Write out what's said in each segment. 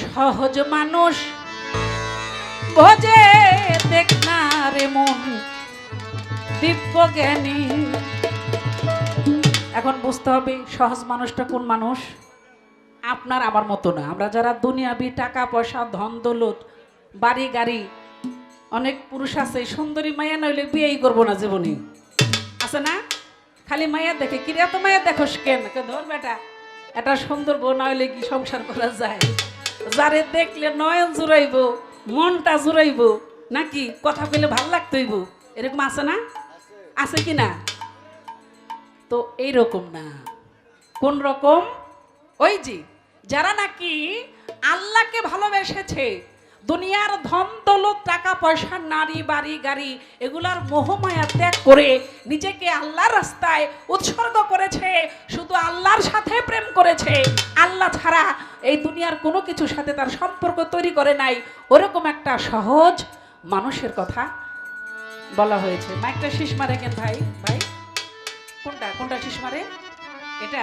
সহজ মানুষ। ভোজে দেখ না রে মন, দিব্য জ্ঞানী। এখন বুঝতে হবে সহজ মানুষটা কোন মানুষ? আপনার আমার মতো না। আমরা যারা দুনিয়াবি টাকা পয়সা, ধন, দৌলত, বাড়ি, গাড়ি, অনেক পুরুষ আছে, সুন্দরী মায়া নইলে বিয়েই করব না জীবনে। আছে না? খালি মায়া দেখে। কিরে এত মায়া দেখোস কেন? ধর বেটা এটা সুন্দর বউ না হইলে কি সংসার করা যায়? যারে দেখলে নয়ন জুড়াইব, মনটা জুড়াইব, নাকি কথা কইলে ভালো লাগতইব এরকম আছে না? আছে কি না? তো এইরকম না। কোন রকম? ওই যে, যারা নাকি আল্লাহকে ভালোবেসেছে দুনিয়ার ধন দৌলত, টাকা পয়সা, নারী, বাড়ি, গাড়ি, এগুলার মোহমায়া ত্যাগ করে নিজেকে আল্লাহর রাস্তায় উৎসর্গ করেছে, শুধু আল্লাহর সাথে প্রেম করেছে। আল্লাহ ছাড়া এই দুনিয়ার কোনো কিছুর সাথে তার সম্পর্ক তৈরি করে নাই। ওরকম একটা সহজ মানুষের কথা বলা হয়েছে। মাইকটা শীষ মারে কেন ভাই? ভাই, কোনটা? কোনটা শীষ মারে? এটা?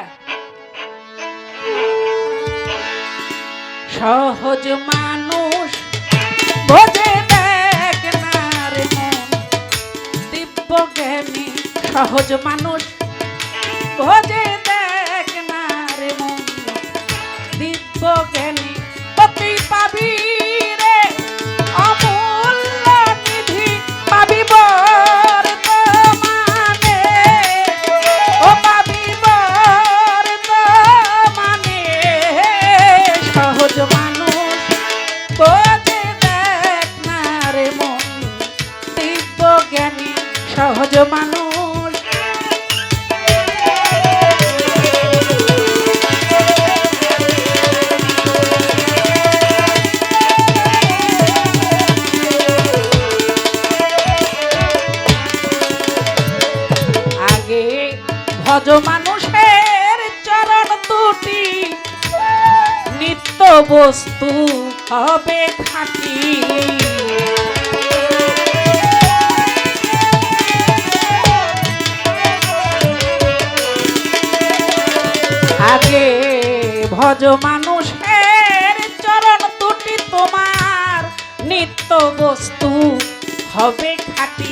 সহজ মানুষ বোঝে দেখ না রে মন। দিব্য জ্ঞানী সহজ মানুষ। বোঝে দেখ না রে মন। দিব্য জ্ঞানী তুই পাবি ভজ মানুষের চরণ দুটি। নিত্য বস্তু হবে খাটি। আগে ভজ মানুষের চরণ দুটি তোমার। নিত্য বস্তু হবে খাটি।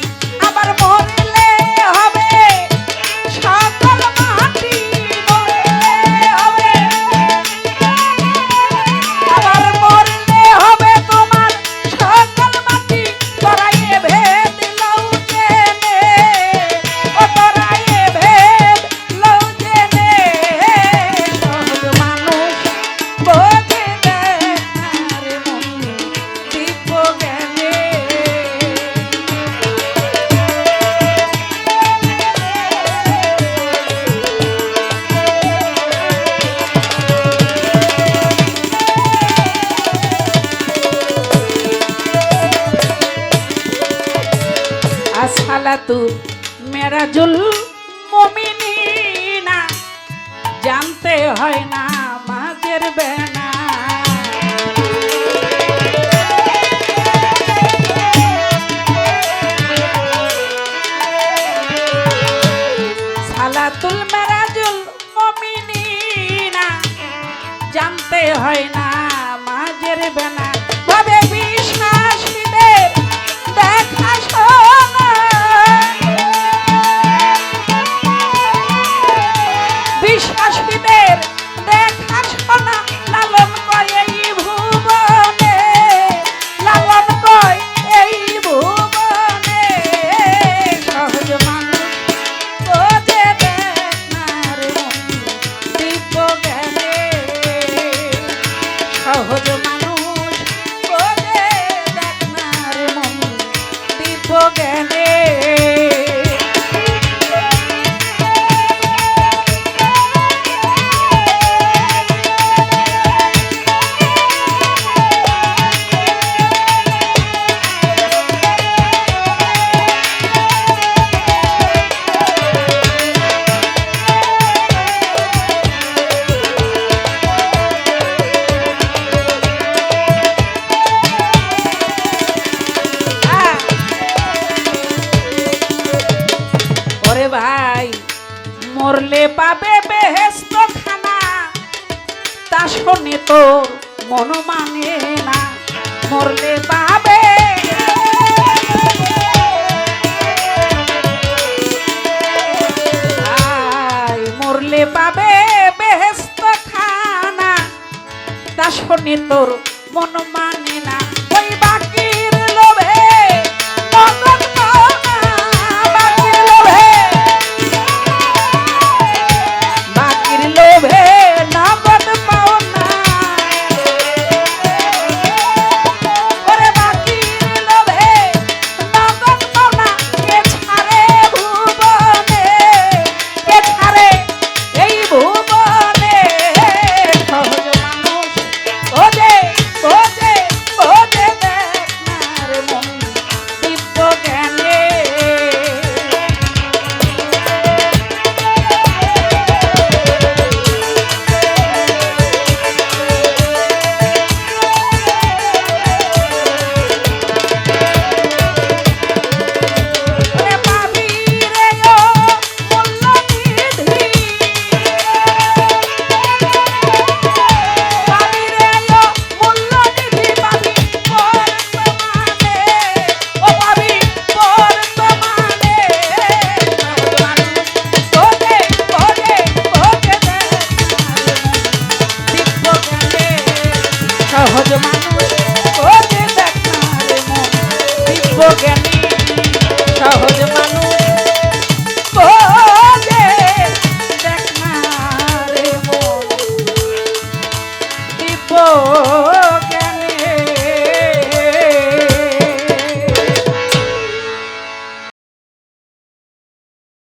আসসালাতু মেরাজুল মুমিনিনা জানতে হয় না মাঝের বেনা। সালাতুল মেরাজুল মুমিনিনা জানতে হয় না মাঝের বেনা। শোনে তোর মন মানে না। মরলে পাবে। মরলে পাবে বেহেস্ত খানা তা শোনে তোর মন মানে